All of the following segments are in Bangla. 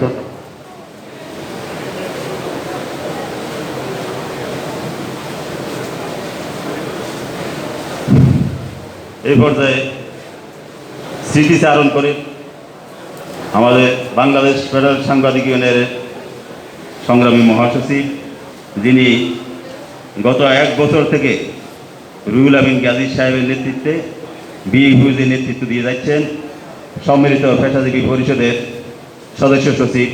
ধন্যবাদ। এই পর্যায়ে স্মৃতিচারণ করে। আমাদের বাংলাদেশ ফেডারেল সাংবাদিক ইউনিয়নের সংগ্রামী মহাসচিব, যিনি গত এক বছর থেকে রুহুল আমিন গাজী সাহেবের নেতৃত্বে বিহুজের নেতৃত্ব দিয়ে যাচ্ছেন, সম্মিলিত পেশাজীবী পরিষদের সদস্য সচিব,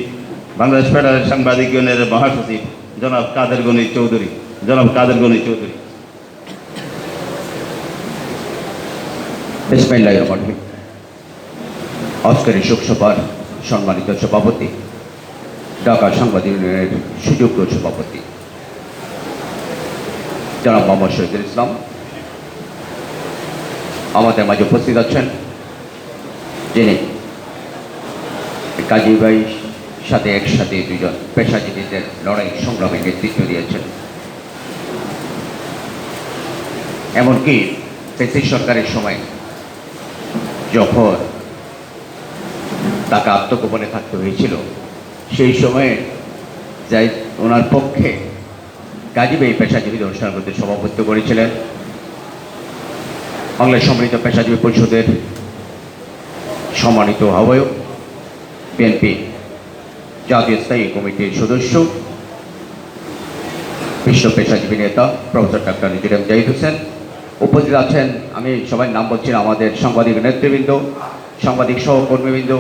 বাংলাদেশ ফেডারেল সাংবাদিক ইউনিয়নের মহাসচিব, জনাব কাদের গণি চৌধুরী। জনাব কাদের গণি চৌধুরী। আজকের শোকসভার সম্মানিত সভাপতি, ঢাকা সাংবাদিক ইউনিয়নের সুযোগ্য সভাপতি, জনাব মোহাম্মদ শহীদুল ইসলাম। আমাদের মাঝে উপস্থিত আছেন যিনি কাজী ভাই সাথে একসাথে দুজন পেশাজীবীদের লড়াই, সংগ্রামে নেতৃত্ব দিয়েছেন। এমনকি ব্রিটিশ সরকারের সময় যখন তাকে আত্মগোপনে থাকতে হয়েছিল, সেই সময়ে যাই ওনার পক্ষে গাজীব এই পেশাজীবী অনুষ্ঠান করতে সভাপতিত্ব করেছিলেন। বাংলাদেশ সম্মিলিত পেশাজীবী পরিষদের সম্মানিত আহ্বায়ক বিএনপি জাতীয় স্থায়ী কমিটির সদস্য, বিশ্ব পেশাজীবী নেতা প্রফেসর ডাক্তার নিজুর এম জাহিদ হোসেন। উপস্থিত আছেন, আমি সবাই নাম বলছি আমাদের সাংবাদিক নেতৃবৃন্দ, সাংবাদিক সহকর্মীবৃন্দ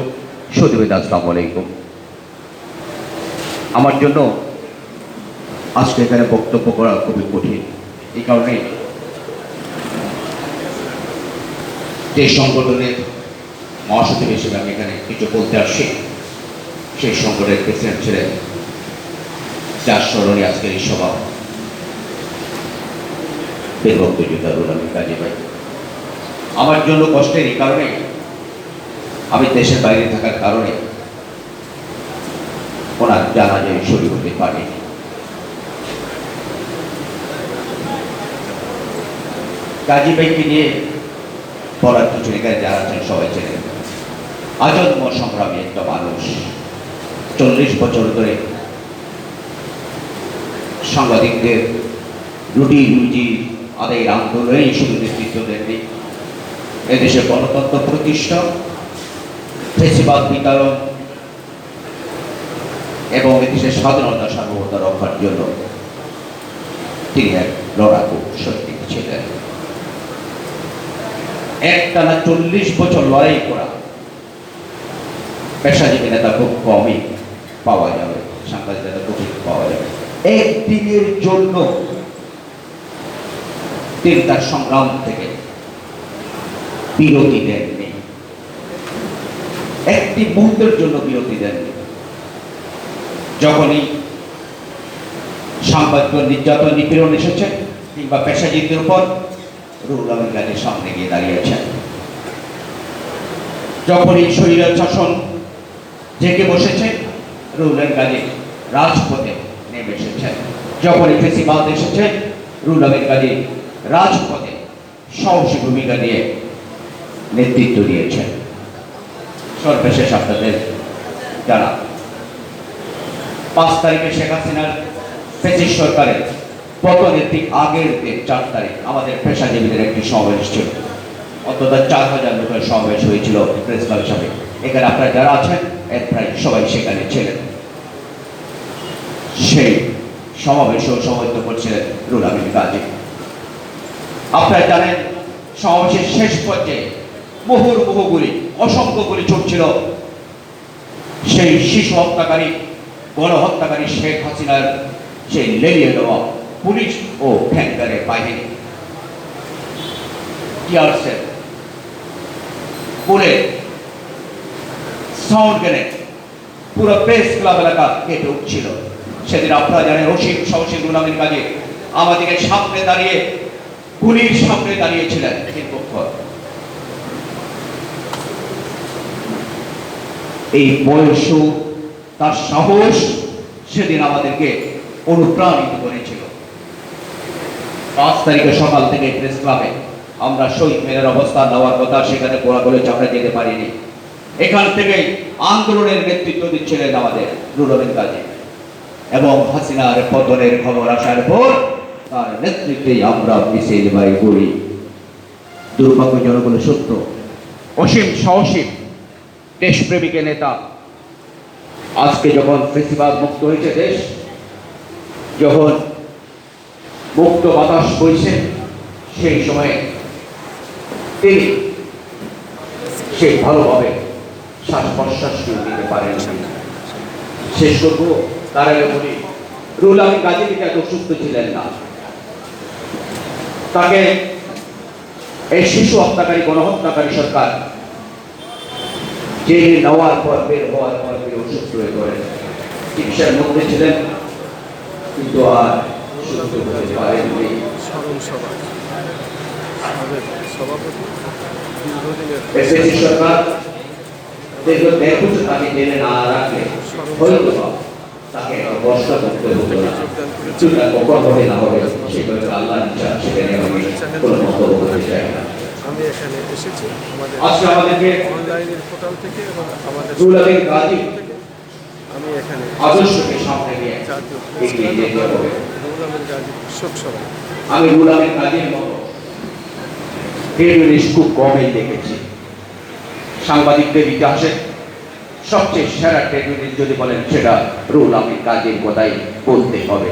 সুদীবিদ আসসালাম আলাইকুম। আমার জন্য আজকে এখানে বক্তব্য করা খুবই কঠিন, এই কারণে যে সংগঠনের মহাসচিব হিসেবে আমি এখানে কিছু বলতে আসছি। সেই সংগঠনের প্রেসিডেন্ট ছিলেন যার স্মরণে আজকের এই সভা। আমার জন্য কষ্টের এই কারণে, আমি দেশের বাইরে থাকার কারণে ওনার জানা যায় শরীর হতে পারে কাজী ভাইকে নিয়ে পড়ার কিছু এখানে যারা আছেন সবাই ছিলেন আজন্ম সংগ্রামী একটা মানুষ। চল্লিশ বছর ধরে সাংবাদিকদের রুটি রুজি আদায়ের আন্দোলনে শুধু নেতৃত্ব দেননি। এদেশে গণতন্ত্র প্রতিষ্ঠা, ফেসিবাদ বিতরণ, এবং এদেশের স্বাধীনতা সার্বভৌমতা রক্ষার জন্য তিনি এক লড়াকু সৈনিক ছিলেন। একটানা চল্লিশ বছর লড়াই করা পেশাজীবী নেতা খুব কমই পাওয়া যাবে সাংবাদিক নেতা খুবই পাওয়া যাবে। একদিনের জন্য তিনি তার সংগ্রাম থেকে বিরতি দেননি। একটি মুহূর্তের জন্য বিরতি দেননি। যখনই সাংবাদিক নির্যাতন নিপীড়ন এসেছে, কিংবা পেশাজীবীদের উপর, রুহুল আমিন গাজীর সামনে গিয়ে দাঁড়িয়েছেন যখনই শরীরের শাসন জেগে বসেছে আমিন গাজী রাজপথে নেমে এসেছেন যখনই ফেসিবাদ এসেছে রুহুল আমিন গাজী রাজপথে সাহসী ভূমিকা নিয়ে নেতৃত্ব দিয়েছেন সর্বশেষ আপনাদের জানা পাঁচ তারিখে শেখ হাসিনার ফেসিস সরকারের পতনের ঠিক আগের দিন, চার তারিখ, আমাদের পেশাজীবীদের একটি সমাবেশ ছিল। অন্তত চার হাজার লোকের সমাবেশ হয়েছিল প্রেস ক্লাব এখানে আপনারা যারা আছেন এর প্রায় সবাই সেখানে ছিলেন। সেই সমাবেশেও সমাবেত করছিলেন রুল আমিন গাজী। আপনারা জানেন, সমাবেশের শেষ পর্যায়ে মুহুর মুহু গুলি অসংখ্য গুলি ছুটছিল সেই শিশু হত্যাকারী, গণহত্যাকারী শেখ হাসিনার সেই লেলিয়ে দেওয়া পুলিশ ও ট্যাঙ্কারের বাহিনী। টিয়ারসেল পুরে সাউন্ড গ্রেনেড পুরো প্রেস ক্লাব এলাকা কেটে উঠছিল। সেদিন আপনারা জানেন অসীম সাহসী গুলামের কাজে আমাদেরকে সামনে দাঁড়িয়ে, গুলির সামনে দাঁড়িয়েছিলেন এই বয়স তার সাহস সেদিন আমাদেরকে অনুপ্রাণিত করেছিল। পাঁচ তারিখে সকাল থেকে প্রেস ক্লাবে আমরা শহীদ মেয়ের অবস্থান নেওয়ার কথা সেখানে গোড়াগুলো চাপড়ে যেতে পারিনি। এখান থেকে আন্দোলনের নেতৃত্ব দিচ্ছিলেন আমাদের রুলবেন গাজী এবং হাসিনার পতনের খবর আসার পর তার নেতৃত্বে আমরা মিছিল বাই করি। দুর্ভাগ্যজনক হলো সত্য। অসীম সহসীম দেশপ্রেমিকের নেতা। আজকে যখন ফেসিবাদ মুক্ত হয়েছে দেশ, যখন মুক্ত বাতাস বইছে, সেই সময়ে তিনি সে ভালোভাবে শ্বাস প্রশ্বাস নিতে পারেন শেষ করব তার আগে বলি রুল আমি থেকে এত সুস্থ ছিলেন না। তাকে এই শিশু হত্যাকারী গণহত্যাকারী সরকার জেলে নেওয়ার পর বের হওয়ার পর তিনি অসুস্থ হয়ে পড়েন। চিকিৎসার মধ্যে ছিলেন কিন্তু আর সুস্থ হতে পারেননি। সভাপতি সরকার দেড় বছর তাকে জেলে না রাখলে হয়তো তাকে বর্ষা করতে হতো না। চুলটা কখন হবে না হবে সেগুলো আল্লাহ ইচ্ছা সেখানে আমি কোনো মন্তব্য করতে চাই না। আমি এখানে এসেছি আমাদের আজকে আমাদেরকে অনলাইনের পোর্টাল থেকে এবং আমাদের গাজী আমি এখানে আদর্শকে সামনে নিয়ে এগিয়ে যেতে হবে গাজী শোক সভা আমি গুলামের কাজের মতো। খুব কমই দেখেছি। সাংবাদিকদের ইতিহাসে সবচেয়ে সেরা টেলিভিশন যদি বলেন সেটা রুল আমির কাজের কথাই বলতে হবে।